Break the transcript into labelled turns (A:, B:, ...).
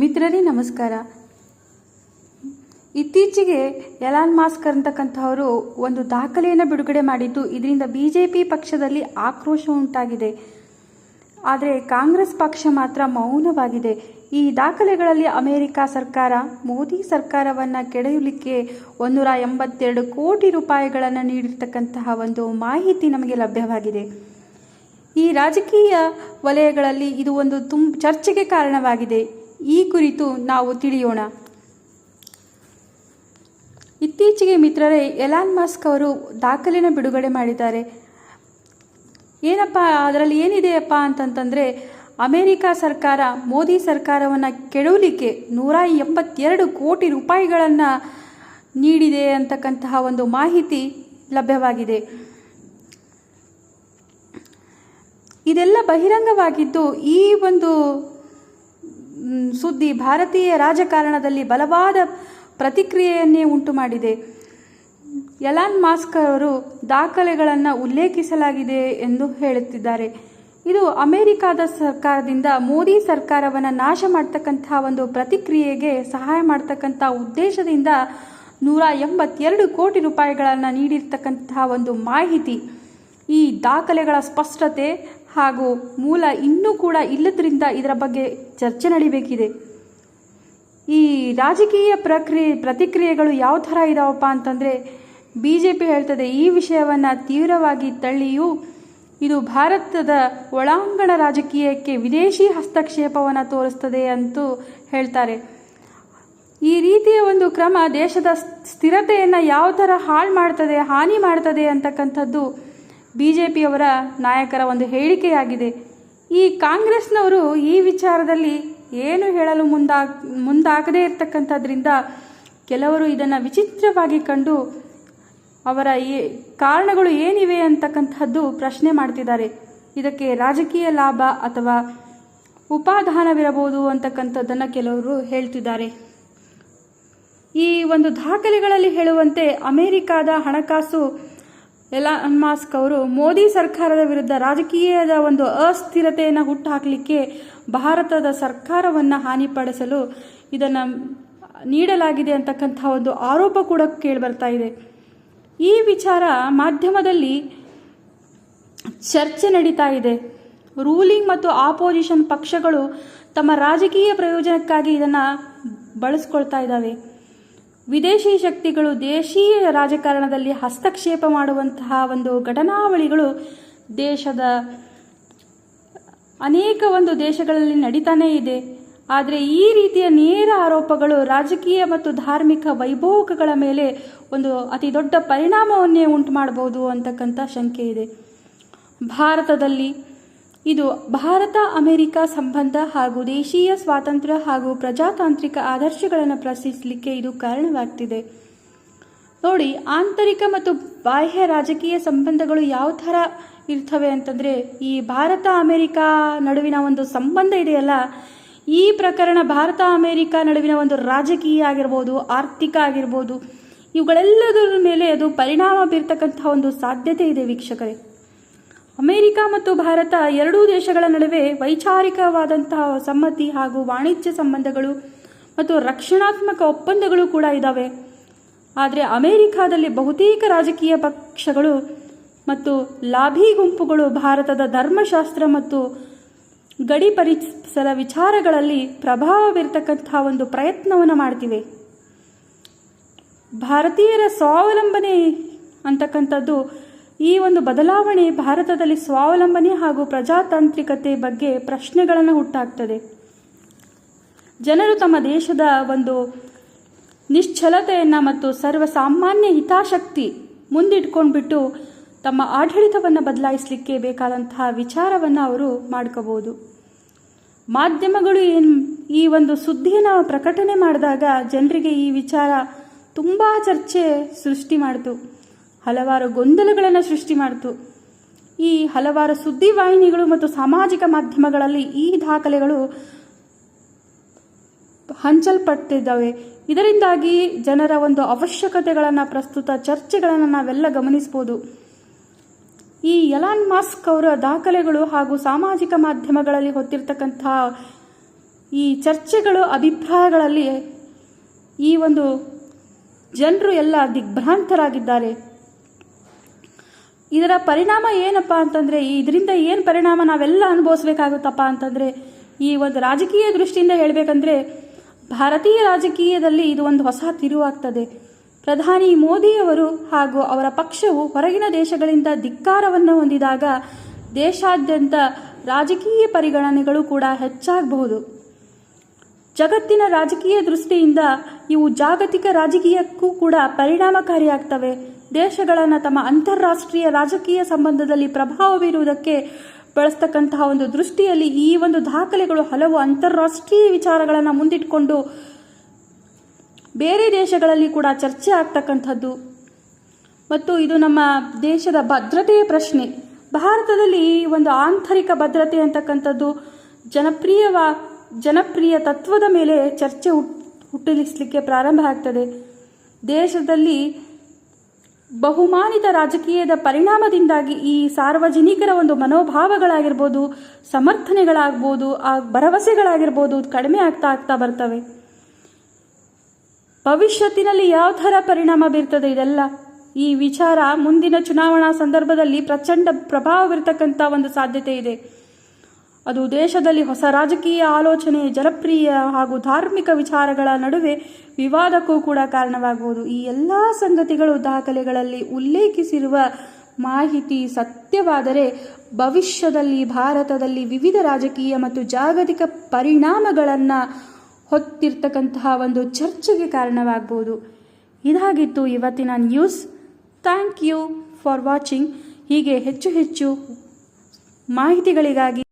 A: ಮಿತ್ರರೇ, ನಮಸ್ಕಾರ. ಇತ್ತೀಚೆಗೆ ಎಲಾನ್ ಮಾಸ್ಕ್ ಅಂತಕ್ಕಂಥವರು ಒಂದು ದಾಖಲೆಯನ್ನು ಬಿಡುಗಡೆ ಮಾಡಿದ್ದು, ಇದರಿಂದ ಬಿ ಜೆ ಪಿ ಪಕ್ಷದಲ್ಲಿ ಆಕ್ರೋಶ ಉಂಟಾಗಿದೆ. ಆದರೆ ಕಾಂಗ್ರೆಸ್ ಪಕ್ಷ ಮಾತ್ರ ಮೌನವಾಗಿದೆ. ಈ ದಾಖಲೆಗಳಲ್ಲಿ ಅಮೆರಿಕ ಸರ್ಕಾರ, ಮೋದಿ ಸರ್ಕಾರವನ್ನು ಕೆಡೆಯಲಿಕ್ಕೆ ಒಂದೂರ ಎಂಬತ್ತೆರಡು ಕೋಟಿ ರೂಪಾಯಿಗಳನ್ನು ನೀಡಿರ್ತಕ್ಕಂತಹ ಒಂದು ಮಾಹಿತಿ ನಮಗೆ ಲಭ್ಯವಾಗಿದೆ. ಈ ರಾಜಕೀಯ ವಲಯಗಳಲ್ಲಿ ಇದು ಒಂದು ತುಂಬ ಚರ್ಚೆಗೆ ಕಾರಣವಾಗಿದೆ. ಈ ಕುರಿತು ನಾವು ತಿಳಿಯೋಣ. ಇತ್ತೀಚೆಗೆ ಮಿತ್ರರೇ, ಎಲಾನ್ ಮಾಸ್ಕ್ ಅವರು ದಾಖಲೆನ ಬಿಡುಗಡೆ ಮಾಡಿದ್ದಾರೆ. ಏನಪ್ಪ, ಅದರಲ್ಲಿ ಏನಿದೆಯಪ್ಪ ಅಂತಂತಂದರೆ, ಅಮೇರಿಕಾ ಸರ್ಕಾರ, ಮೋದಿ ಸರ್ಕಾರವನ್ನು ಕೆಡವಲಿಕ್ಕೆ ನೂರ ಎಂಬತ್ತೆರಡು ಕೋಟಿ ರೂಪಾಯಿಗಳನ್ನು ನೀಡಿದೆ ಅಂತಕ್ಕಂತಹ ಒಂದು ಮಾಹಿತಿ ಲಭ್ಯವಾಗಿದೆ. ಇದೆಲ್ಲ ಬಹಿರಂಗವಾಗಿದ್ದು ಈ ಒಂದು ಸುದ್ದಿ ಭಾರತೀಯ ರಾಜಕಾರಣದಲ್ಲಿ ಬಲವಾದ ಪ್ರತಿಕ್ರಿಯೆಯನ್ನೇ ಉಂಟು ಮಾಡಿದೆ. ಎಲಾನ್ ಮಾಸ್ಕ್ ಅವರು ದಾಖಲೆಗಳನ್ನು ಉಲ್ಲೇಖಿಸಲಾಗಿದೆ ಎಂದು ಹೇಳುತ್ತಿದ್ದಾರೆ. ಇದು ಅಮೆರಿಕಾದ ಸರ್ಕಾರದಿಂದ ಮೋದಿ ಸರ್ಕಾರವನ್ನು ನಾಶ ಮಾಡ್ತಕ್ಕಂಥ ಒಂದು ಪ್ರತಿಕ್ರಿಯೆಗೆ ಸಹಾಯ ಮಾಡ್ತಕ್ಕಂಥ ಉದ್ದೇಶದಿಂದ ನೂರ ಎಂಬತ್ತೆರಡು ಕೋಟಿ ರೂಪಾಯಿಗಳನ್ನು ನೀಡಿರ್ತಕ್ಕಂತಹ ಒಂದು ಮಾಹಿತಿ. ಈ ದಾಖಲೆಗಳ ಸ್ಪಷ್ಟತೆ ಹಾಗೂ ಮೂಲ ಇನ್ನೂ ಕೂಡ ಇಲ್ಲದ್ರಿಂದ ಇದರ ಬಗ್ಗೆ ಚರ್ಚೆ ನಡಿಬೇಕಿದೆ. ಈ ರಾಜಕೀಯ ಪ್ರಕ್ರಿಯೆ, ಪ್ರತಿಕ್ರಿಯೆಗಳು ಯಾವ ಥರ ಇದಾವಪ್ಪ ಅಂತಂದರೆ ಬಿ ಜೆ ಪಿ ಹೇಳ್ತದೆ, ಈ ವಿಷಯವನ್ನು ತೀವ್ರವಾಗಿ ತಳ್ಳಿಯೂ, ಇದು ಭಾರತದ ಒಳಾಂಗಣ ರಾಜಕೀಯಕ್ಕೆ ವಿದೇಶಿ ಹಸ್ತಕ್ಷೇಪವನ್ನು ತೋರಿಸ್ತದೆ ಅಂತೂ ಹೇಳ್ತಾರೆ. ಈ ರೀತಿಯ ಒಂದು ಕ್ರಮ ದೇಶದ ಸ್ಥಿರತೆಯನ್ನು ಯಾವ ಥರ ಹಾಳು ಮಾಡ್ತದೆ, ಹಾನಿ ಮಾಡ್ತದೆ ಅಂತಕ್ಕಂಥದ್ದು ಬಿ ಜೆ ಪಿಯವರ ನಾಯಕರ ಒಂದು ಹೇಳಿಕೆಯಾಗಿದೆ. ಈ ಕಾಂಗ್ರೆಸ್ನವರು ಈ ವಿಚಾರದಲ್ಲಿ ಏನು ಹೇಳಲು ಮುಂದಾ, ಮುಂದಾಗದೇ ಇರತಕ್ಕಂಥದ್ರಿಂದ ಕೆಲವರು ಇದನ್ನು ವಿಚಿತ್ರವಾಗಿ ಕಂಡು ಅವರ ಈ ಕಾರಣಗಳು ಏನಿವೆ ಅಂತಕ್ಕಂಥದ್ದು ಪ್ರಶ್ನೆ ಮಾಡ್ತಿದ್ದಾರೆ. ಇದಕ್ಕೆ ರಾಜಕೀಯ ಲಾಭ ಅಥವಾ ಉಪಾದಾನವಿರಬಹುದು ಅಂತಕ್ಕಂಥದ್ದನ್ನು ಕೆಲವರು ಹೇಳ್ತಿದ್ದಾರೆ. ಈ ಒಂದು ದಾಖಲೆಗಳಲ್ಲಿ ಹೇಳುವಂತೆ ಅಮೆರಿಕಾದ ಹಣಕಾಸು ಎಲಾನ್ ಮಾಸ್ಕ್ ಅವರು ಮೋದಿ ಸರ್ಕಾರದ ವಿರುದ್ಧ ರಾಜಕೀಯದ ಒಂದು ಅಸ್ಥಿರತೆಯನ್ನು ಹುಟ್ಟುಹಾಕಲಿಕ್ಕೆ ಭಾರತದ ಸರ್ಕಾರವನ್ನು ಹಾನಿಪಡಿಸಲು ಇದನ್ನು ನೀಡಲಾಗಿದೆ ಅಂತಕ್ಕಂಥ ಒಂದು ಆರೋಪ ಕೂಡ ಕೇಳಿಬರ್ತಾ ಇದೆ. ಈ ವಿಚಾರ ಮಾಧ್ಯಮದಲ್ಲಿ ಚರ್ಚೆ ನಡೀತಾ ಇದೆ. ರೂಲಿಂಗ್ ಮತ್ತು ಆಪೋಸಿಷನ್ ಪಕ್ಷಗಳು ತಮ್ಮ ರಾಜಕೀಯ ಪ್ರಯೋಜನಕ್ಕಾಗಿ ಇದನ್ನು ಬಳಸ್ಕೊಳ್ತಾ ಇದ್ದಾವೆ. ವಿದೇಶಿ ಶಕ್ತಿಗಳು ದೇಶೀಯ ರಾಜಕಾರಣದಲ್ಲಿ ಹಸ್ತಕ್ಷೇಪ ಮಾಡುವಂತಹ ಒಂದು ಘಟನಾವಳಿಗಳು ದೇಶದ ಅನೇಕ ಒಂದು ದೇಶಗಳಲ್ಲಿ ನಡೀತಾನೇ ಇದೆ. ಆದರೆ ಈ ರೀತಿಯ ನೇರ ಆರೋಪಗಳು ರಾಜಕೀಯ ಮತ್ತು ಧಾರ್ಮಿಕ ವೈಭೋಗಗಳ ಮೇಲೆ ಒಂದು ಅತಿ ದೊಡ್ಡ ಪರಿಣಾಮವನ್ನೇ ಉಂಟು ಮಾಡಬಹುದು ಅಂತಕ್ಕಂಥ ಶಂಕೆ ಇದೆ. ಭಾರತದಲ್ಲಿ ಇದು ಭಾರತ, ಅಮೆರಿಕ ಸಂಬಂಧ ಹಾಗೂ ದೇಶೀಯ ಸ್ವಾತಂತ್ರ್ಯ ಹಾಗೂ ಪ್ರಜಾತಾಂತ್ರಿಕ ಆದರ್ಶಗಳನ್ನು ಪ್ರಶ್ನಿಸಲಿಕ್ಕೆ ಇದು ಕಾರಣವಾಗ್ತಿದೆ. ನೋಡಿ, ಆಂತರಿಕ ಮತ್ತು ಬಾಹ್ಯ ರಾಜಕೀಯ ಸಂಬಂಧಗಳು ಯಾವ ಥರ ಇರ್ತವೆ ಅಂತಂದರೆ, ಈ ಭಾರತ, ಅಮೆರಿಕ ನಡುವಿನ ಒಂದು ಸಂಬಂಧ ಇದೆಯಲ್ಲ, ಈ ಪ್ರಕರಣ ಭಾರತ, ಅಮೆರಿಕ ನಡುವಿನ ಒಂದು ರಾಜಕೀಯ ಆಗಿರ್ಬೋದು, ಆರ್ಥಿಕ ಆಗಿರ್ಬೋದು, ಇವುಗಳೆಲ್ಲದರ ಮೇಲೆ ಅದು ಪರಿಣಾಮ ಬೀರ್ತಕ್ಕಂಥ ಒಂದು ಸಾಧ್ಯತೆ ಇದೆ ವೀಕ್ಷಕರೇ. ಅಮೆರಿಕ ಮತ್ತು ಭಾರತ ಎರಡೂ ದೇಶಗಳ ನಡುವೆ ವೈಚಾರಿಕವಾದಂತಹ ಸಮ್ಮತಿ ಹಾಗೂ ವಾಣಿಜ್ಯ ಸಂಬಂಧಗಳು ಮತ್ತು ರಕ್ಷಣಾತ್ಮಕ ಒಪ್ಪಂದಗಳು ಕೂಡ ಇದ್ದಾವೆ ಆದರೆ ಅಮೆರಿಕಾದಲ್ಲಿ ಬಹುತೇಕ ರಾಜಕೀಯ ಪಕ್ಷಗಳು ಮತ್ತು ಲಾಭಿ ಗುಂಪುಗಳು ಭಾರತದ ಧರ್ಮಶಾಸ್ತ್ರ ಮತ್ತು ಗಡಿ ಪರಿಸರ ವಿಚಾರಗಳಲ್ಲಿ ಪ್ರಭಾವ ಬೀರ್ತಕ್ಕಂತಹ ಒಂದು ಪ್ರಯತ್ನವನ್ನು ಮಾಡ್ತಿವೆ. ಭಾರತೀಯರ ಸ್ವಾವಲಂಬನೆ ಅಂತಕ್ಕಂಥದ್ದು ಈ ಒಂದು ಬದಲಾವಣೆ ಭಾರತದಲ್ಲಿ ಸ್ವಾವಲಂಬನೆ ಹಾಗೂ ಪ್ರಜಾತಾಂತ್ರಿಕತೆ ಬಗ್ಗೆ ಪ್ರಶ್ನೆಗಳನ್ನು ಹುಟ್ಟಾಕ್ತದೆ. ಜನರು ತಮ್ಮ ದೇಶದ ಒಂದು ನಿಶ್ಚಲತೆಯನ್ನು ಮತ್ತು ಸರ್ವಸಾಮಾನ್ಯ ಹಿತಾಸಕ್ತಿ ಮುಂದಿಟ್ಕೊಂಡ್ಬಿಟ್ಟು ತಮ್ಮ ಆಡಳಿತವನ್ನು ಬದಲಾಯಿಸಲಿಕ್ಕೆ ಬೇಕಾದಂತಹ ವಿಚಾರವನ್ನು ಅವರು ಮಾಡ್ಕೋಬೋದು. ಮಾಧ್ಯಮಗಳು ಏನು ಈ ಒಂದು ಸುದ್ದಿಯನ್ನು ಪ್ರಕಟಣೆ ಮಾಡಿದಾಗ ಜನರಿಗೆ ಈ ವಿಚಾರ ತುಂಬ ಚರ್ಚೆ ಸೃಷ್ಟಿ ಮಾಡಿತು. ಹಲವಾರು ಗೊಂದಲಗಳನ್ನು ಸೃಷ್ಟಿ ಮಾಡಿತು. ಈ ಹಲವಾರು ಸುದ್ದಿವಾಹಿನಿಗಳು ಮತ್ತು ಸಾಮಾಜಿಕ ಮಾಧ್ಯಮಗಳಲ್ಲಿ ಈ ದಾಖಲೆಗಳು ಹಂಚಲ್ಪಟ್ಟಿದ್ದಾವೆ. ಇದರಿಂದಾಗಿ ಜನರ ಒಂದು ಅವಶ್ಯಕತೆಗಳನ್ನು, ಪ್ರಸ್ತುತ ಚರ್ಚೆಗಳನ್ನು ನಾವೆಲ್ಲ ಗಮನಿಸ್ಬೋದು. ಈ ಎಲಾನ್ ಮಾಸ್ಕ್ ಅವರ ದಾಖಲೆಗಳು ಹಾಗೂ ಸಾಮಾಜಿಕ ಮಾಧ್ಯಮಗಳಲ್ಲಿ ಹೊತ್ತಿರ್ತಕ್ಕಂಥ ಈ ಚರ್ಚೆಗಳು, ಅಭಿಪ್ರಾಯಗಳಲ್ಲಿ ಈ ಒಂದು ಜನರು ಎಲ್ಲ ದಿಗ್ಭ್ರಾಂತರಾಗಿದ್ದಾರೆ. ಇದರ ಪರಿಣಾಮ ಏನಪ್ಪ ಅಂತಂದರೆ ಇದರಿಂದ ಏನು ಪರಿಣಾಮ ನಾವೆಲ್ಲ ಅನುಭವಿಸ್ಬೇಕಾಗುತ್ತಪ್ಪ ಅಂತಂದರೆ, ಈ ಒಂದು ರಾಜಕೀಯ ದೃಷ್ಟಿಯಿಂದ ಹೇಳಬೇಕಂದ್ರೆ, ಭಾರತೀಯ ರಾಜಕೀಯದಲ್ಲಿ ಇದು ಒಂದು ಹೊಸ ತಿರುವಾಗ್ತದೆ. ಪ್ರಧಾನಿ ಮೋದಿಯವರು ಹಾಗೂ ಅವರ ಪಕ್ಷವು ಹೊರಗಿನ ದೇಶಗಳಿಂದ ಧಿಕ್ಕಾರವನ್ನು ಹೊಂದಿದಾಗ ದೇಶಾದ್ಯಂತ ರಾಜಕೀಯ ಪರಿಗಣನೆಗಳು ಕೂಡ ಹೆಚ್ಚಾಗಬಹುದು. ಜಗತ್ತಿನ ರಾಜಕೀಯ ದೃಷ್ಟಿಯಿಂದ ಇವು ಜಾಗತಿಕ ರಾಜಕೀಯಕ್ಕೂ ಕೂಡ ಪರಿಣಾಮಕಾರಿಯಾಗ್ತವೆ. ದೇಶಗಳನ್ನು ತಮ್ಮ ಅಂತಾರಾಷ್ಟ್ರೀಯ ರಾಜಕೀಯ ಸಂಬಂಧದಲ್ಲಿ ಪ್ರಭಾವ ಬೀರುವುದಕ್ಕೆ ಬಳಸ್ತಕ್ಕಂತಹ ಒಂದು ದೃಷ್ಟಿಯಲ್ಲಿ ಈ ಒಂದು ದಾಖಲೆಗಳು ಹಲವು ಅಂತಾರಾಷ್ಟ್ರೀಯ ವಿಚಾರಗಳನ್ನು ಮುಂದಿಟ್ಟುಕೊಂಡು ಬೇರೆ ದೇಶಗಳಲ್ಲಿ ಕೂಡ ಚರ್ಚೆ ಆಗ್ತಕ್ಕಂಥದ್ದು. ಮತ್ತು ಇದು ನಮ್ಮ ದೇಶದ ಭದ್ರತೆಯ ಪ್ರಶ್ನೆ. ಭಾರತದಲ್ಲಿ ಒಂದು ಆಂತರಿಕ ಭದ್ರತೆ ಅಂತಕ್ಕಂಥದ್ದು ಜನಪ್ರಿಯವ, ಜನಪ್ರಿಯ ತತ್ವದ ಮೇಲೆ ಚರ್ಚೆ ಹುಟ್ ಹುಟ್ಟಿಸಲಿಕ್ಕೆ ಪ್ರಾರಂಭ ಆಗ್ತದೆ. ದೇಶದಲ್ಲಿ ಬಹುಮಾನಿತ ರಾಜಕೀಯದ ಪರಿಣಾಮದಿಂದಾಗಿ ಈ ಸಾರ್ವಜನಿಕರ ಒಂದು ಮನೋಭಾವಗಳಾಗಿರ್ಬೋದು, ಸಮರ್ಥನೆಗಳಾಗ್ಬೋದು, ಆ ಭರವಸೆಗಳಾಗಿರ್ಬೋದು ಕಡಿಮೆ ಆಗ್ತಾ ಆಗ್ತಾ ಬರ್ತವೆ. ಭವಿಷ್ಯತ್ತಿನಲ್ಲಿ ಯಾವ ಥರ ಪರಿಣಾಮ ಬೀರ್ತದೆ ಇದೆಲ್ಲ? ಈ ವಿಚಾರ ಮುಂದಿನ ಚುನಾವಣಾ ಸಂದರ್ಭದಲ್ಲಿ ಪ್ರಚಂಡ ಪ್ರಭಾವ ಬೀರ್ತಕ್ಕಂಥ ಒಂದು ಸಾಧ್ಯತೆ ಇದೆ. ಅದು ದೇಶದಲ್ಲಿ ಹೊಸ ರಾಜಕೀಯ ಆಲೋಚನೆ, ಜನಪ್ರಿಯ ಹಾಗೂ ಧಾರ್ಮಿಕ ವಿಚಾರಗಳ ನಡುವೆ ವಿವಾದಕ್ಕೂ ಕೂಡ ಕಾರಣವಾಗುವುದು ಈ ಎಲ್ಲ ಸಂಗತಿಗಳು ದಾಖಲೆಗಳಲ್ಲಿ ಉಲ್ಲೇಖಿಸಿರುವ ಮಾಹಿತಿ ಸತ್ಯವಾದರೆ ಭವಿಷ್ಯದಲ್ಲಿ ಭಾರತದಲ್ಲಿ ವಿವಿಧ ರಾಜಕೀಯ ಮತ್ತು ಜಾಗತಿಕ ಪರಿಣಾಮಗಳನ್ನು ಹೊತ್ತಿರ್ತಕ್ಕಂತಹ ಒಂದು ಚರ್ಚೆಗೆ ಕಾರಣವಾಗಬಹುದು. ಇದಾಗಿತ್ತು ಇವತ್ತಿನ news. Thank you for watching. ಹೀಗೆ ಹೆಚ್ಚು ಹೆಚ್ಚು ಮಾಹಿತಿಗಳಿಗಾಗಿ